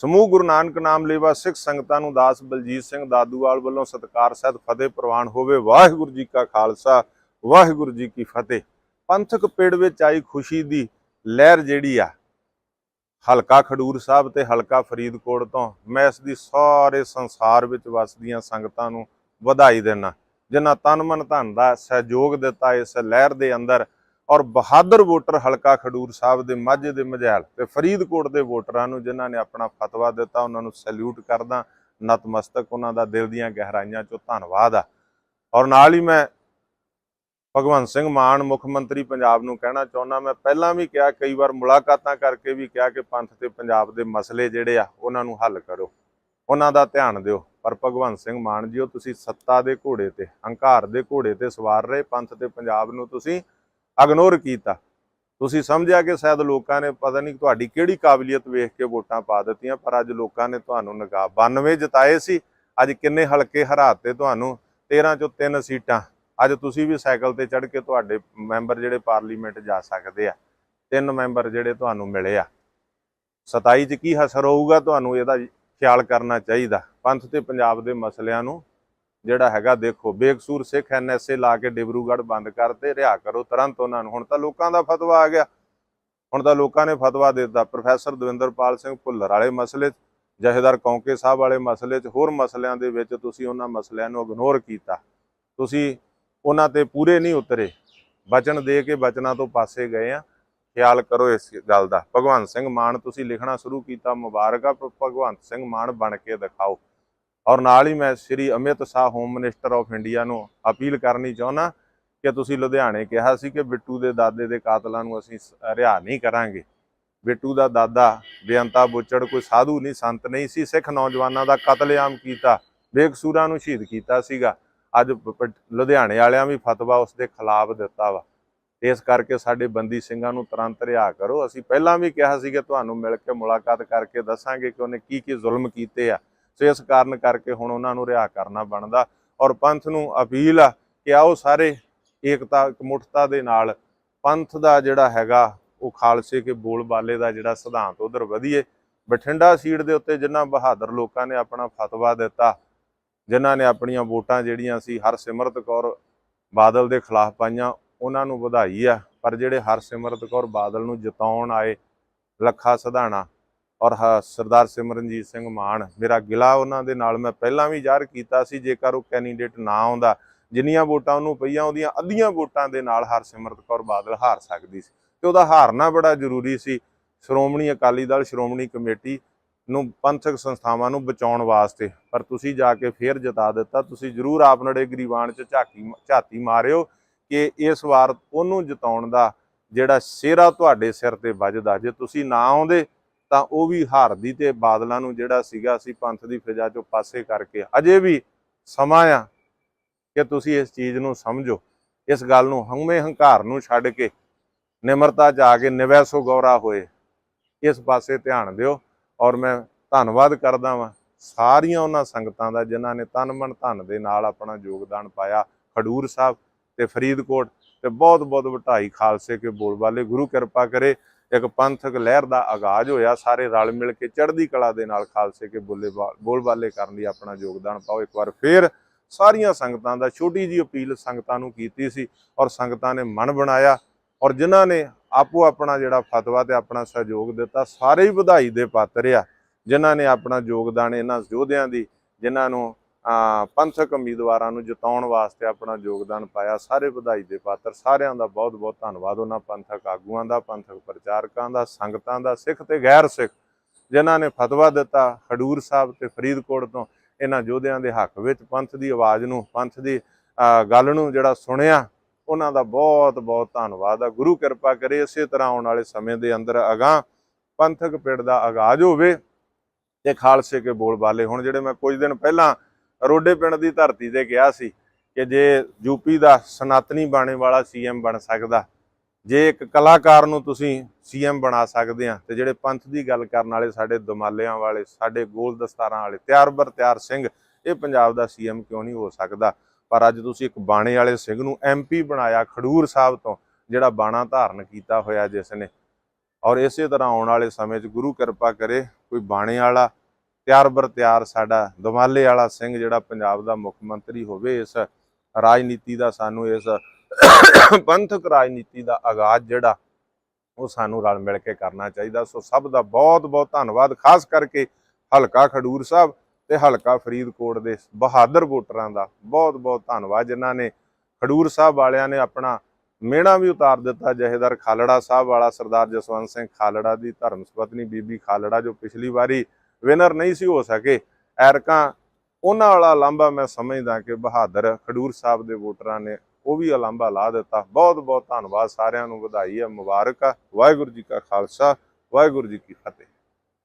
ਸਮੂਹ ਗੁਰੂ ਨਾਨਕ ਨਾਮ ਲੇਵਾ ਸਿੱਖ ਸੰਗਤਾਂ ਨੂੰ ਦਾਸ ਬਲਜੀਤ ਸਿੰਘ ਦਾਦੂਵਾਲ ਵੱਲੋਂ ਸਤਿਕਾਰ, ਸਹਿਤ ਫਤਿਹ ਪ੍ਰਵਾਨ ਹੋਵੇ। ਵਾਹਿਗੁਰੂ ਜੀ ਕਾ ਖਾਲਸਾ, ਵਾਹਿਗੁਰੂ ਜੀ ਕੀ ਫਤਿਹ। ਪੰਥਕ ਪੇੜ ਵਿੱਚ ਆਈ ਖੁਸ਼ੀ ਦੀ ਲਹਿਰ ਜਿਹੜੀ ਆ, ਹਲਕਾ ਖਡੂਰ ਸਾਹਿਬ ਤੇ ਹਲਕਾ ਫਰੀਦਕੋਟ ਤੋਂ ਮੈਂ ਇਸ ਦੀ ਸਾਰੇ ਸੰਸਾਰ ਵਿੱਚ ਵਸਦੀਆਂ ਸੰਗਤਾਂ ਨੂੰ ਵਧਾਈ ਦਿੰਦਾ। ਜਿਨ੍ਹਾਂ ਤਨ ਮਨ ਧਨ ਦਾ ਸਹਿਯੋਗ ਦਿੱਤਾ ਇਸ ਲਹਿਰ ਦੇ ਅੰਦਰ ਔਰ ਬਹਾਦਰ ਵੋਟਰ ਹਲਕਾ ਖਡੂਰ ਸਾਹਿਬ ਦੇ ਮਾਝੇ ਦੇ ਮਝੈਲ ਤੇ ਫਰੀਦਕੋਟ ਦੇ ਵੋਟਰਾਂ ਨੂੰ ਜਿਨ੍ਹਾਂ ਨੇ ਆਪਣਾ ਫਤਵਾ ਦਿੱਤਾ, ਉਹਨਾਂ ਨੂੰ ਸੈਲੂਟ ਕਰਦਾ, ਨਤਮਸਤਕ ਉਹਨਾਂ ਦਾ ਦਿਲ ਦੀਆਂ ਗਹਿਰਾਈਆਂ ਚੋਂ ਧੰਨਵਾਦ ਆ। ਔਰ ਨਾਲ ਹੀ ਮੈਂ ਭਗਵੰਤ ਸਿੰਘ ਮਾਨ, ਮੁੱਖ ਮੰਤਰੀ ਪੰਜਾਬ ਨੂੰ ਕਹਿਣਾ ਚਾਹੁੰਦਾ, ਮੈਂ ਪਹਿਲਾਂ ਵੀ ਕਿਹਾ, ਕਈ ਵਾਰ ਮੁਲਾਕਾਤਾਂ ਕਰਕੇ ਵੀ ਕਿਹਾ ਕਿ ਪੰਥ ਤੇ ਪੰਜਾਬ ਦੇ ਮਸਲੇ ਜਿਹੜੇ ਆ, ਉਹਨਾਂ ਨੂੰ ਹੱਲ ਕਰੋ। ਉਹਨਾਂ ਦਾ ਧਿਆਨ ਦਿਓ। ਪਰ ਭਗਵੰਤ ਸਿੰਘ ਮਾਨ ਜੀਓ, ਤੁਸੀਂ ਸੱਤਾ ਦੇ ਘੋੜੇ ਤੇ, ਹੰਕਾਰ ਦੇ ਘੋੜੇ ਤੇ ਸਵਾਰ ਰਹੇ, ਪੰਥ ਤੇ ਪੰਜਾਬ ਨੂੰ ਤੁਸੀਂ ਇਗਨੋਰ ਕੀਤਾ। ਤੁਸੀਂ ਸਮਝਿਆ ਕਿ ਸ਼ਾਇਦ ਲੋਕਾਂ ਨੇ ਪਤਾ ਨਹੀਂ ਤੁਹਾਡੀ ਕਿਹੜੀ ਕਾਬਲੀਅਤ ਵੇਖ ਕੇ ਵੋਟਾਂ ਪਾ ਦਿੱਤੀਆਂ, ਪਰ ਅੱਜ ਲੋਕਾਂ ਨੇ ਤੁਹਾਨੂੰ ਨਗਾ 92 ਜਿਤਾਏ ਸੀ। ਅੱਜ ਕਿੰਨੇ ਹਲਕੇ ਹਰਾਤੇ ਤੁਹਾਨੂੰ 13 ਚੋਂ 3 ਸੀਟਾਂ। ਅੱਜ ਤੁਸੀਂ ਵੀ ਸਾਈਕਲ ਤੇ ਚੜ੍ਹ ਕੇ ਤੁਹਾਡੇ ਮੈਂਬਰ ਜਿਹੜੇ ਪਾਰਲੀਮੈਂਟ ਜਾ ਸਕਦੇ ਆ, ਤਿੰਨ ਮੈਂਬਰ ਜਿਹੜੇ ਤੁਹਾਨੂੰ ਮਿਲੇ ਆ। 27 ਚ ਕੀ ਅਸਰ ਹੋਊਗਾ, ਤੁਹਾਨੂੰ ਇਹਦਾ ਖਿਆਲ ਕਰਨਾ ਚਾਹੀਦਾ। ਪੰਥ ਤੇ ਪੰਜਾਬ ਦੇ ਮਸਲਿਆਂ ਨੂੰ ਜਿਹੜਾ ਹੈਗਾ ਦੇਖੋ, ਬੇਕਸੂਰ ਸਿੱਖ ਐਨਐਸਏ ਲਾ ਕੇ ਡਿਬਰੂਗੜ੍ਹ ਬੰਦ ਕਰਤੇ, ਰਿਹਾ ਕਰੋ ਤੁਰੰਤ ਉਹਨਾਂ ਨੂੰ। ਹੁਣ ਤਾਂ ਲੋਕਾਂ ਦਾ ਫਤਵਾ ਆ ਗਿਆ। ਹੁਣ ਤਾਂ ਲੋਕਾਂ ਨੇ ਫਤਵਾ ਦੇ ਦਿੱਤਾ। ਪ੍ਰੋਫੈਸਰ ਦਵਿੰਦਰਪਾਲ ਸਿੰਘ ਭੁੱਲਰ ਵਾਲੇ ਮਸਲੇ 'ਚ, ਜਹੇਦਾਰ ਕੌਂਕੇ ਸਾਹਿਬ ਵਾਲੇ ਮਸਲੇ 'ਚ, ਹੋਰ ਮਸਲਿਆਂ ਦੇ ਵਿੱਚ ਤੁਸੀਂ ਉਹਨਾਂ ਮਸਲਿਆਂ ਨੂੰ ਇਗਨੋਰ ਕੀਤਾ। ਤੁਸੀਂ ਉਹਨਾਂ ਤੇ ਪੂਰੇ ਨਹੀਂ ਉਤਰੇ। ਬਚਨ ਦੇ ਕੇ ਬਚਨਾਂ ਤੋਂ ਪਾਸੇ ਗਏ ਆ। ਖਿਆਲ ਕਰੋ ਇਸ ਗੱਲ ਦਾ। ਭਗਵੰਤ ਸਿੰਘ ਮਾਨ, ਤੁਸੀਂ ਲਿਖਣਾ ਸ਼ੁਰੂ ਕੀਤਾ ਮੁਬਾਰਕ। ਆ ਭਗਵੰਤ ਸਿੰਘ ਮਾਨ ਬਣ ਕੇ ਦਿਖਾਓ। ਔਰ ਨਾਲ ਹੀ ਮੈਂ Shri Amit Shah home minister of India ਨੂੰ ਅਪੀਲ ਕਰਨੀ ਚਾਹੁੰਦਾ ਕਿ ਤੁਸੀਂ ਲੁਧਿਆਣੇ ਕਿਹਾ ਸੀ ਕਿ ਬਿੱਟੂ ਦੇ ਦਾਦੇ ਦੇ ਕਾਤਲਾਂ ਨੂੰ ਅਸੀਂ ਸ- ਰਿਹਾ ਨਹੀਂ ਕਰਾਂਗੇ। ਬਿੱਟੂ ਦਾ ਦਾਦਾ ਬੇਅੰਤਾ ਬੁੱਚੜ ਕੋਈ ਸਾਧੂ ਨਹੀਂ, ਸੰਤ ਨਹੀਂ ਸੀ, ਸਿੱਖ ਨੌਜਵਾਨਾਂ ਦਾ ਕਤਲੇਆਮ ਕੀਤਾ, ਬੇਕਸੂਰਾਂ ਨੂੰ ਸ਼ਹੀਦ ਕੀਤਾ ਸੀਗਾ। ਅੱਜ ਲੁਧਿਆਣੇ ਵਾਲਿਆਂ ਵੀ ਫਤਵਾ ਉਸ ਦੇ ਖਿਲਾਫ ਦਿੱਤਾ ਵਾ। ਇਸ ਕਰਕੇ ਸਾਡੇ ਬੰਦੀ ਸਿੰਘਾਂ ਨੂੰ ਤੁਰੰਤ ਰਿਹਾ ਕਰੋ। ਅਸੀਂ ਪਹਿਲਾਂ ਵੀ ਕਿਹਾ ਸੀ ਕਿ ਤੁਹਾਨੂੰ ਮਿਲ ਕੇ ਮੁਲਾਕਾਤ ਕਰਕੇ ਦੱਸਾਂਗੇ ਕਿ ਉਹਨੇ ਕੀ ਕੀ ਜ਼ੁਲਮ ਕੀਤੇ ਆ। ਸੋ ਇਸ ਕਾਰਨ ਕਰਕੇ ਹੁਣ ਉਹਨਾਂ ਨੂੰ ਰਿਹਾ ਕਰਨਾ ਬਣਦਾ। ਔਰ ਪੰਥ ਨੂੰ ਅਪੀਲ ਆ ਕਿ ਆਓ ਸਾਰੇ ਏਕਤਾ, ਇਕਮੁੱਠਤਾ ਦੇ ਨਾਲ ਪੰਥ ਦਾ ਜਿਹੜਾ ਹੈਗਾ, ਉਹ ਖਾਲਸੇ ਕੇ ਬੋਲਬਾਲੇ ਦਾ ਜਿਹੜਾ ਸਿਧਾਂਤ ਉਧਰ ਵਧੀਏ। ਬਠਿੰਡਾ ਸੀਟ ਦੇ ਉੱਤੇ ਜਿਨ੍ਹਾਂ ਬਹਾਦਰ ਲੋਕਾਂ ਨੇ ਆਪਣਾ ਫਤਵਾ ਦਿੱਤਾ, ਜਿਨ੍ਹਾਂ ਨੇ ਆਪਣੀਆਂ ਵੋਟਾਂ ਜਿਹੜੀਆਂ ਸੀ, ਹਰਸਿਮਰਤ ਕੌਰ ਬਾਦਲ ਦੇ ਖਿਲਾਫ ਪਾਈਆਂ, ਉਹਨਾਂ ਨੂੰ ਵਧਾਈ ਆ। ਪਰ ਜਿਹੜੇ ਹਰਸਿਮਰਤ ਕੌਰ ਬਾਦਲ ਨੂੰ ਜਿਤਾਉਣ ਆਏ, ਲੱਖਾ ਸਧਾਣਾ ਔਰ ਹ- ਸਰਦਾਰ ਸਿਮਰਨਜੀਤ ਸਿੰਘ ਮਾਨ, ਮੇਰਾ ਗਿਲਾ ਉਹਨਾਂ ਦੇ ਨਾਲ ਮੈਂ ਪਹਿਲਾਂ ਵੀ ਜ਼ਾਹਰ ਕੀਤਾ ਸੀ, ਜੇਕਰ ਉਹ ਕੈਂਡੀਡੇਟ ਨਾ ਆਉਂਦਾ, ਜਿੰਨੀਆਂ ਵੋਟਾਂ ਉਹਨੂੰ ਪਈਆਂ ਉਹਦੀਆਂ ਅੱਧੀਆਂ ਵੋਟਾਂ ਦੇ ਨਾਲ ਹਰਸਿਮਰਤ ਕੌਰ ਬਾਦਲ ਹਾਰ ਸਕਦੀ ਸੀ ਤੇ ਉਹਦਾ ਹਾਰਨਾ ਬੜਾ ਜ਼ਰੂਰੀ ਸੀ। ਸ਼੍ਰੋਮਣੀ ਅਕਾਲੀ ਦਲ, ਸ਼੍ਰੋਮਣੀ ਕਮੇਟੀ ਨੂੰ ਪੰਥਕ ਸੰਸਥਾਵਾਂ ਨੂੰ ਬਚਾਉਣ ਵਾਸਤੇ, ਪਰ ਤੁਸੀਂ ਜਾ ਕੇ ਫੇਰ ਜਤਾ ਦਿੱਤਾ। ਤੁਸੀਂ ਜ਼ਰੂਰ ਆਪ ਨੜੇ ਗਰੀਬਾਨ 'ਚ ਝਾਕੀ, ਝਾਤੀ ਮਾਰਿਓ ਕਿ ਇਸ ਵਾਰ ਉਹਨੂੰ ਜਿਤਾਉਣ ਦਾ ਜਿਹੜਾ ਸਿਹਰਾ ਤੁਹਾਡੇ ਸਿਰ ਤੇ ਵੱਜਦਾ, ਜੇ ਤੁਸੀਂ ਨਾ ਆਉਂਦੇ ਤਾਂ ਉਹ ਵੀ ਹਾਰਦੀ ਤੇ ਬਾਦਲਾਂ ਨੂੰ ਜਿਹੜਾ ਸੀਗਾ ਅਸੀਂ ਪੰਥ ਦੀ ਫਿਜ਼ਾ ਚੋਂ ਪਾਸੇ ਕਰਕੇ ਅਜੇ ਵੀ ਸਮਾਂ ਆ ਕਿ ਤੁਸੀਂ ਇਸ ਚੀਜ਼ ਨੂੰ ਸਮਝੋ। ਇਸ ਗੱਲ ਨੂੰ ਹਉਮੈ ਹੰਕਾਰ ਨੂੰ ਛੱਡ ਕੇ ਨਿਮਰਤਾ ਚ ਆ ਕੇ ਨਿਵੈਸੋ ਗੌਰਾ ਹੋਏ, ਇਸ ਪਾਸੇ ਧਿਆਨ ਦਿਓ ਔਰ ਮੈਂ ਧੰਨਵਾਦ ਕਰਦਾ ਵਾਂ ਸਾਰੀਆਂ ਉਹਨਾਂ ਸੰਗਤਾਂ ਦਾ ਜਿਨ੍ਹਾਂ ਨੇ ਤਨ ਮਨ ਧਨ ਦੇ ਨਾਲ ਆਪਣਾ ਯੋਗਦਾਨ ਪਾਇਆ, ਖਡੂਰ ਸਾਹਿਬ ਤੇ ਫਰੀਦਕੋਟ ਤੇ ਬਹੁਤ ਬਹੁਤ ਵਟਾਈ ਖਾਲਸੇ ਕੇ ਬੋਲ ਵਾਲੇ ਗੁਰੂ ਕਿਰਪਾ ਕਰੇ। ਇੱਕ ਪੰਥਕ ਲਹਿਰ ਦਾ ਆਗਾਜ਼ ਹੋਇਆ, ਸਾਰੇ ਰਲ ਮਿਲ ਕੇ ਚੜ੍ਹਦੀ ਕਲਾ ਦੇ ਨਾਲ ਖਾਲਸੇ ਕੇ ਬੋਲੇ ਬੋਲਬਾਲੇ ਕਰਨ ਲਈ ਆਪਣਾ ਯੋਗਦਾਨ ਪਾਓ। ਇੱਕ ਵਾਰ ਫੇਰ ਸਾਰੀਆਂ ਸੰਗਤਾਂ ਦਾ ਛੋਟੀ ਜੀ ਅਪੀਲ ਸੰਗਤਾਂ ਨੂੰ ਕੀਤੀ ਸੀ ਔਰ ਸੰਗਤਾਂ ਨੇ ਮਨ ਬਣਾਇਆ ਔਰ ਜਿਨ੍ਹਾਂ ਨੇ ਆਪੋ ਆਪਣਾ ਜਿਹੜਾ ਫਤਵਾ ਤੇ ਆਪਣਾ ਸਹਿਯੋਗ ਦਿੱਤਾ, ਸਾਰੇ ਹੀ ਵਧਾਈ ਦੇ ਪਾਤਰ ਆ। ਜਿਨ੍ਹਾਂ ਨੇ ਆਪਣਾ ਯੋਗਦਾਨ ਇਹਨਾਂ ਯੋਧਿਆਂ ਦੀ, ਜਿਨ੍ਹਾਂ ਨੂੰ ਪੰਥਕ ਉਮੀਦਵਾਰਾਂ ਨੂੰ ਜਿਤਾਉਣ ਵਾਸਤੇ ਆਪਣਾ ਯੋਗਦਾਨ ਪਾਇਆ, ਸਾਰੇ ਵਧਾਈ ਦੇ ਪਾਤਰ, ਸਾਰਿਆਂ ਦਾ ਬਹੁਤ ਬਹੁਤ ਧੰਨਵਾਦ। ਉਹਨਾਂ ਪੰਥਕ ਆਗੂਆਂ ਦਾ, ਪੰਥਕ ਪ੍ਰਚਾਰਕਾਂ ਦਾ, ਸੰਗਤਾਂ ਦਾ, ਸਿੱਖ ਤੇ ਗੈਰ ਸਿੱਖ, ਜਿਨ੍ਹਾਂ ਨੇ ਫਤਵਾ ਦਿੱਤਾ ਖਡੂਰ ਸਾਹਿਬ ਤੇ ਫਰੀਦਕੋਟ ਤੋਂ, ਇਹਨਾਂ ਯੋਧਿਆਂ ਦੇ ਹੱਕ ਵਿੱਚ ਪੰਥ ਦੀ ਆਵਾਜ਼ ਨੂੰ, ਪੰਥ ਦੀ ਗੱਲ ਨੂੰ ਜਿਹੜਾ ਸੁਣਿਆ, ਉਹਨਾਂ ਦਾ ਬਹੁਤ ਬਹੁਤ ਧੰਨਵਾਦ ਆ। ਗੁਰੂ ਕਿਰਪਾ ਕਰੇ ਇਸੇ ਤਰ੍ਹਾਂ ਆਉਣ ਵਾਲੇ ਸਮੇਂ ਦੇ ਅੰਦਰ ਅਗਾਂਹ ਪੰਥਕ ਪਿੰਡ ਦਾ ਆਗਾਜ਼ ਹੋਵੇ ਤੇ ਖਾਲਸੇ ਕੇ ਬੋਲ ਬਾਲੇ ਹੁਣ, ਜਿਹੜੇ ਮੈਂ ਕੁਝ ਦਿਨ ਪਹਿਲਾਂ ਰੋਡੇ ਪਿੰਡ ਦੀ ਧਰਤੀ ਤੇ ਕਿਹਾ ਸੀ ਕਿ ਜੇ ਯੂਪੀ ਦਾ ਸਨਾਤਨੀ ਬਾਣੇ ਵਾਲਾ ਸੀਐਮ ਬਣ ਸਕਦਾ, ਜੇ ਇੱਕ ਕਲਾਕਾਰ ਨੂੰ ਤੁਸੀਂ ਸੀਐਮ ਬਣਾ ਸਕਦੇ ਆ, ਤੇ ਜਿਹੜੇ ਪੰਥ ਦੀ ਗੱਲ ਕਰਨ ਵਾਲੇ ਸਾਡੇ ਦਮਾਲਿਆਂ ਵਾਲੇ, ਸਾਡੇ ਗੋਲ ਦਸਤਾਰਾਂ ਵਾਲੇ ਤਿਆਰ ਬਰ ਤਿਆਰ ਸਿੰਘ, ਇਹ ਪੰਜਾਬ ਦਾ ਸੀਐਮ ਕਿਉਂ ਨਹੀਂ ਹੋ ਸਕਦਾ? ਪਰ ਅੱਜ ਤੁਸੀਂ ਇੱਕ ਬਾਣੇ ਵਾਲੇ ਸਿੰਘ ਨੂੰ ਐਮਪੀ ਬਣਾਇਆ ਖਡੂਰ ਸਾਹਿਬ ਤੋਂ, ਜਿਹੜਾ ਬਾਣਾ ਧਾਰਨ ਕੀਤਾ ਹੋਇਆ ਜਿਸ ਨੇ। ਔਰ ਇਸੇ ਤਰ੍ਹਾਂ ਆਉਣ ਵਾਲੇ ਸਮੇਂ 'ਚ ਗੁਰੂ ਕਿਰਪਾ ਕਰੇ, ਕੋਈ ਬਾਣੇ ਵਾਲਾ ਤਿਆਰ ਬਰ ਤਿਆਰ ਸਾਡਾ ਦਮਾਲੇ ਵਾਲਾ ਸਿੰਘ ਜਿਹੜਾ ਪੰਜਾਬ ਦਾ ਮੁੱਖ ਮੰਤਰੀ ਹੋਵੇ ਇਸ ਰਾਜਨੀਤੀ ਦਾ ਸਾਨੂੰ ਇਸ ਪੰਥਕ ਰਾਜਨੀਤੀ ਦਾ ਆਗਾਜ਼ ਜਿਹੜਾ ਉਹ ਸਾਨੂੰ ਰਲ ਮਿਲ ਕੇ ਕਰਨਾ ਚਾਹੀਦਾ। ਸੋ ਸਭ ਦਾ ਬਹੁਤ ਬਹੁਤ ਧੰਨਵਾਦ। ਖਾਸ ਕਰਕੇ ਹਲਕਾ ਖਡੂਰ ਸਾਹਿਬ ਤੇ ਹਲਕਾ ਫਰੀਦਕੋਟ ਦੇ ਬਹਾਦਰ ਵੋਟਰਾਂ ਦਾ ਬਹੁਤ ਬਹੁਤ ਧੰਨਵਾਦ। ਜਿਨ੍ਹਾਂ ਨੇ ਖਡੂਰ ਸਾਹਿਬ ਵਾਲਿਆਂ ਨੇ ਆਪਣਾ ਮਿਹਣਾ ਵੀ ਉਤਾਰ ਦਿੱਤਾ। ਜਹੇਦਾਰ ਖਾਲੜਾ ਸਾਹਿਬ ਵਾਲਾ ਸਰਦਾਰ ਜਸਵੰਤ ਸਿੰਘ ਖਾਲੜਾ ਦੀ ਧਰਮ ਸੁਪਤਨੀ ਬੀਬੀ ਖਾਲੜਾ ਜੋ ਪਿਛਲੀ ਵਾਰੀ ਵਿਨਰ ਨਹੀਂ ਸੀ ਹੋ ਸਕੇ। ਐਰਕਾਂ, ਉਹਨਾਂ ਵਾਲਾ ਲਾਂਭਾ ਮੈਂ ਸਮਝਦਾ ਕਿ ਬਹਾਦਰ ਖਡੂਰ ਸਾਹਿਬ ਦੇ ਵੋਟਰਾਂ ਨੇ ਉਹ ਵੀ ਅਲਾਂਭਾ ਲਾ ਦਿੱਤਾ। ਬਹੁਤ ਬਹੁਤ ਧੰਨਵਾਦ ਸਾਰਿਆਂ ਨੂੰ। ਵਧਾਈ ਹੈ, ਮੁਬਾਰਕ ਆ। ਵਾਹਿਗੁਰੂ ਜੀ ਕਾ ਖਾਲਸਾ, ਵਾਹਿਗੁਰੂ ਜੀ ਕੀ ਫਤਿਹ।